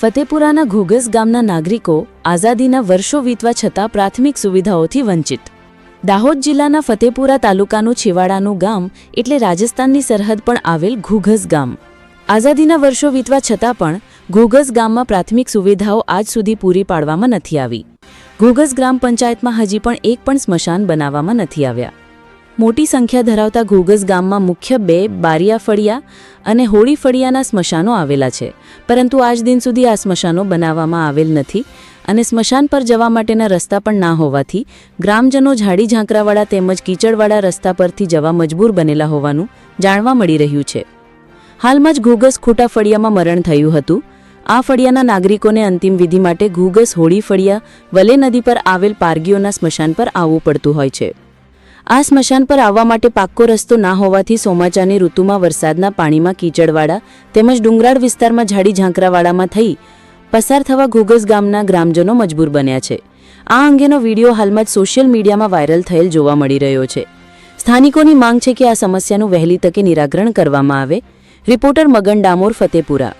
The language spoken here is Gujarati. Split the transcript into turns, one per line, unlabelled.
ફતેપુરાના ઘોઘસ ગામના નાગરિકો આઝાદીના વર્ષો વીતવા છતાં પ્રાથમિક સુવિધાઓથી વંચિત. દાહોદ જિલ્લાના ફતેપુરા તાલુકાનું છેવાડાનું ગામ એટલે રાજસ્થાનની સરહદ પણ આવેલ ઘુઘસ ગામ. આઝાદીના વર્ષો વીતવા છતાં પણ ઘોઘસ ગામમાં પ્રાથમિક સુવિધાઓ આજ સુધી પૂરી પાડવામાં નથી આવી. ઘોઘસ ગ્રામ પંચાયતમાં હજી પણ એક પણ સ્મશાન બનાવવામાં નથી આવ્યા. મોટી સંખ્યા ધરાવતા ઘોઘસ ગામમાં મુખ્ય બે બારિયા ફળિયા અને હોળી ફળિયાના સ્મશાનો આવેલા છે. પરંતુ આજ દિન સુધી આ સ્મશાનો બનાવવામાં આવેલ નથી અને સ્મશાન પર જવા માટેના રસ્તા પણ ના હોવાથી ગ્રામજનો ઝાડી ઝાંકરાવાળા તેમજ કીચડવાળા રસ્તા પરથી જવા મજબૂર બનેલા હોવાનું જાણવા મળી રહ્યું છે. હાલમાં જ ઘોઘસ ખોટા ફળિયામાં મરણ થયું હતું. આ ફળિયાના નાગરિકોને અંતિમ વિધિ માટે ઘૂગસ હોળી ફળિયા વલે નદી પર આવેલ પારગીઓના સ્મશાન પર આવવું પડતું હોય છે. આ સ્મશાન પર આવવા માટે પાક્કો રસ્તો ના હોવાથી સોમાચાની ઋતુમાં વરસાદના પાણીમાં કીચડવાળા તેમજ ડુંગરાળ વિસ્તારમાં ઝાડી ઝાંકરાવાળામાં થઈ પસાર થવા ઘોઘસ ગામના ગ્રામજનો મજબૂર બન્યા છે. આ અંગેનો વીડિયો હાલમાં જ સોશિયલ મીડિયામાં વાયરલ થયેલ જોવા મળી રહ્યો છે. સ્થાનિકોની માંગ છે કે આ સમસ્યાનું વહેલી તકે નિરાકરણ કરવામાં આવે. રિપોર્ટર મગન ડામોર, ફતેપુરા.